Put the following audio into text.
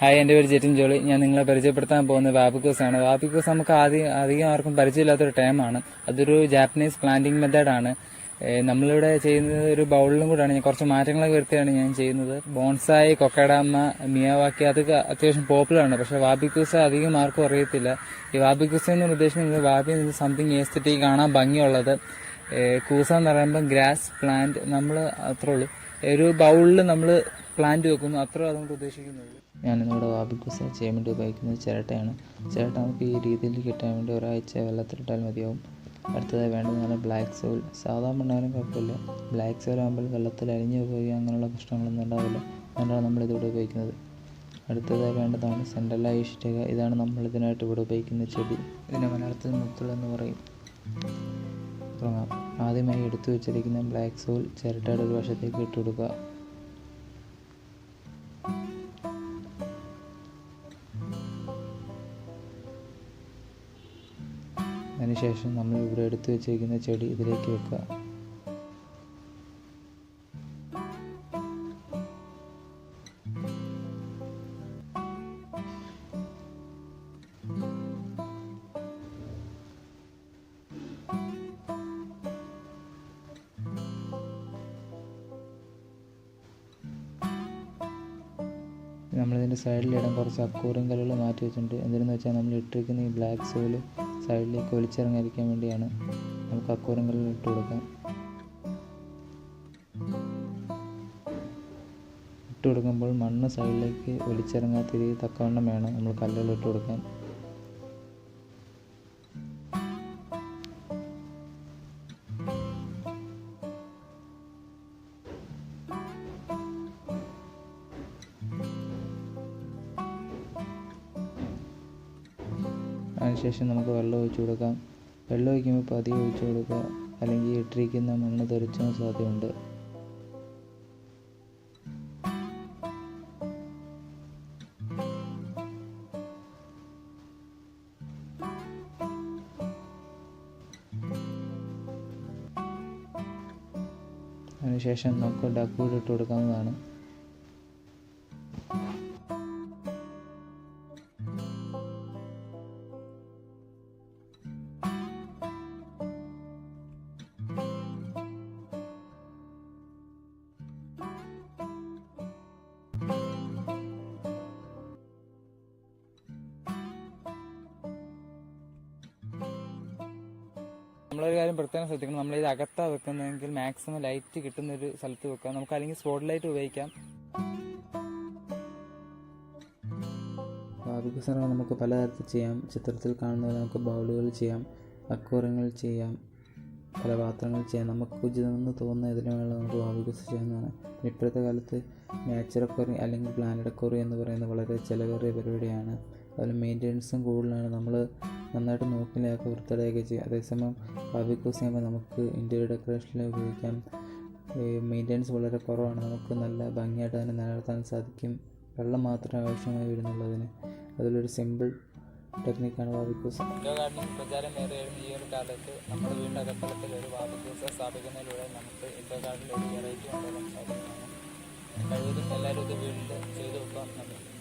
Hi എന്റെ പേര് ജെറ്റിൻ ജോളി. ഞാൻ നിങ്ങളെ പരിചയപ്പെടുത്താൻ പോകുന്നത് വാബിക്കോസ് ആണ്. വാബിക്കോസ് നമുക്ക് ആദ്യം അധികം ആർക്കും പരിചയമില്ലാത്തൊരു ടൈമാണ് അതൊരു ജാപ്പനീസ് പ്ലാന്റിംഗ് മെത്തേഡാണ് നമ്മളിവിടെ ചെയ്യുന്നത് ഒരു ബൗളിലും കൂടാണ് ഞാൻ കുറച്ച് മാറ്റങ്ങളൊക്കെ വരുത്തിയാണ് ഞാൻ ചെയ്യുന്നത്. ബോൺസായി കൊക്കഡാമ മിയാവാക്കി അതൊക്കെ അത്യാവശ്യം പോപ്പുലർ ആണ്. പക്ഷെ വാബിക്കൂസ അധികം ആർക്കും അറിയത്തില്ല. ഈ വാബിക്കൂസ എന്ന് ഉദ്ദേശിക്കുന്നത് വാബി സംതിങ് ഏസ്തറ്റിക് കാണാൻ ഭംഗിയുള്ളത്. കൂസ എന്ന് പറയുമ്പോൾ ഗ്രാസ് പ്ലാന്റ് നമ്മൾ അത്രേ ഉള്ളൂ. ഒരു ബൗളിൽ നമ്മൾ പ്ലാന്റ് വെക്കുന്നു. അത്ര അതുകൊണ്ട് ഉദ്ദേശിക്കുന്നുള്ളൂ. ഞാനിന്നിവിടെ വാബിക്കുസ ചെയ്യാൻ വേണ്ടി ഉപയോഗിക്കുന്നത് ചിരട്ടയാണ്. ചിരട്ട നമുക്ക് ഈ രീതിയിൽ കിട്ടാൻ വേണ്ടി ഒരാഴ്ച വെള്ളത്തിലിട്ടാൽ മതിയാവും. അടുത്തതായി വേണ്ടതാണ് ബ്ലാക്ക് സോൾ സാധാ മണ്ണാലും കുഴപ്പമില്ല. ബ്ലാക്ക് സോൾ ആകുമ്പോൾ വെള്ളത്തിൽ അലിഞ്ഞു പോയി അങ്ങനെയുള്ള പ്രശ്നങ്ങളൊന്നും ഉണ്ടാവില്ല. അതുകൊണ്ടാണ് നമ്മളിതിവിടെ ഉപയോഗിക്കുന്നത്. അടുത്തതായി വേണ്ടതാണ് സെൻട്രല ഇഷ്ടിക ഇതാണ് നമ്മൾ ഇതിനായിട്ട് ഇവിടെ ഉപയോഗിക്കുന്ന ചെടി. ഇതിനെ മലയാളത്തിൽ മുത്തുൾ എന്ന് പറയും. തുടങ്ങാം. ആദ്യമായി എടുത്തു വെച്ചിരിക്കുന്ന ബ്ലാക്ക് സോൾ ചിരട്ടയുടെ ഒരു വശത്തേക്ക് ഇട്ട് കൊടുക്കുക. അതിനുശേഷം നമ്മൾ ഇവിടെ എടുത്തു വെച്ചിരിക്കുന്ന ചെടി ഇതിലേക്ക് വെക്കുക. നമ്മളിതിന്റെ സൈഡിലിടാൻ കുറച്ച് അക്കൂറും കല്ലുകൾ മാറ്റി വെച്ചിട്ടുണ്ട്. എന്തിനെന്ന് വെച്ചാൽ നമ്മൾ ഇട്ടിരിക്കുന്ന ഈ ബ്ലാക്ക് സോൽ സൈഡിലേക്ക് ഒലിച്ചിറങ്ങാതിരിക്കാൻ വേണ്ടിയാണ് നമുക്ക് അക്കൂറങ്ങളിൽ ഇട്ട് കൊടുക്കാം. ഇട്ട് കൊടുക്കുമ്പോൾ മണ്ണ് സൈഡിലേക്ക് ഒലിച്ചിറങ്ങാത്ത തക്കവണ്ണം വേണം നമ്മൾ കല്ലുകൾ ഇട്ട് കൊടുക്കാൻ. അതിനുശേഷം നമുക്ക് വെള്ളം ഒഴിച്ചു കൊടുക്കാം. വെള്ളം ഒഴിക്കുമ്പോൾ പതിയെ ഒഴിച്ചു കൊടുക്കുക. അല്ലെങ്കിൽ ഇട്ടിരിക്കുന്ന മണ്ണ് തെറിച്ചാൻ സാധ്യതയുണ്ട്. അതിനുശേഷം നമുക്ക് ഡക്ക് ഫുഡ് ഇട്ട് കൊടുക്കാവുന്നതാണ്. നമ്മളൊരു കാര്യം പ്രത്യേകം ശ്രദ്ധിക്കണം. നമ്മൾ ഇത് അകത്താ വെക്കുന്നതെങ്കിൽ മാക്സിമം ലൈറ്റ് കിട്ടുന്ന ഒരു സ്ഥലത്ത് വെക്കാം. നമുക്ക് അല്ലെങ്കിൽ സ്പോട്ട് ലൈറ്റ് ഉപയോഗിക്കാം. വികസനങ്ങൾ നമുക്ക് പലതരത്തിൽ ചെയ്യാം. ചിത്രത്തിൽ കാണുന്നത് നമുക്ക് ബൗളുകൾ ചെയ്യാം. അക്വറിയങ്ങൾ ചെയ്യാം. പല പാത്രങ്ങൾ ചെയ്യാം. നമുക്ക് ഉചിതമെന്ന് തോന്നുന്ന ഇതിനു വേണ്ട നമുക്ക് വാവികസ് ചെയ്യാവുന്നതാണ് ഇപ്പോഴത്തെ കാലത്ത് നാച്ചുറൽ അക്വറി അല്ലെങ്കിൽ പ്ലാനറ്റ് അക്വറി എന്ന് പറയുന്നത് വളരെ ചിലവേറിയ പരിപാടിയാണ്. അതുപോലെ മെയിന്റെനൻസും കൂടുതലാണ്. നമ്മൾ നന്നായിട്ട് നോക്കിലൊക്കെ വൃത്തിയുടെയൊക്കെ ചെയ്യും. അതേസമയം ബാബിക്കൂസ് ചെയ്യുമ്പോൾ നമുക്ക് ഇന്റീരിയർ ഡെക്കറേഷനിൽ ഉപയോഗിക്കാം. മെയിന്റെനൻസ് വളരെ കുറവാണ്. നമുക്ക് നല്ല ഭംഗിയായിട്ട് തന്നെ നിലനിർത്താൻ സാധിക്കും. വെള്ളം മാത്രമേ ആവശ്യമായി വരുന്നുള്ളതിന്. അതിലൊരു സിമ്പിൾ ടെക്നിക്കാണ് ബാബിക്കൂസ് ഇൻഡോ ഗാർഡനിങ് പ്രചാരമേറിയായിരുന്നു ഈ ഒരു കാലത്ത് നമ്മുടെ വീടിന്റെ അകത്തളത്തിൽ ഒരു ബാബിക്കൂസ് സ്ഥാപിക്കുന്നതിലൂടെ നമുക്ക് ഇൻഡോ ഗാർഡനിൽ ഒരു വെറൈറ്റി കൊണ്ടുവരാൻ സാധിക്കുന്നതാണ് എല്ലാവരും ഇത് വീട്ടിൽ ചെയ്ത് നന്ദി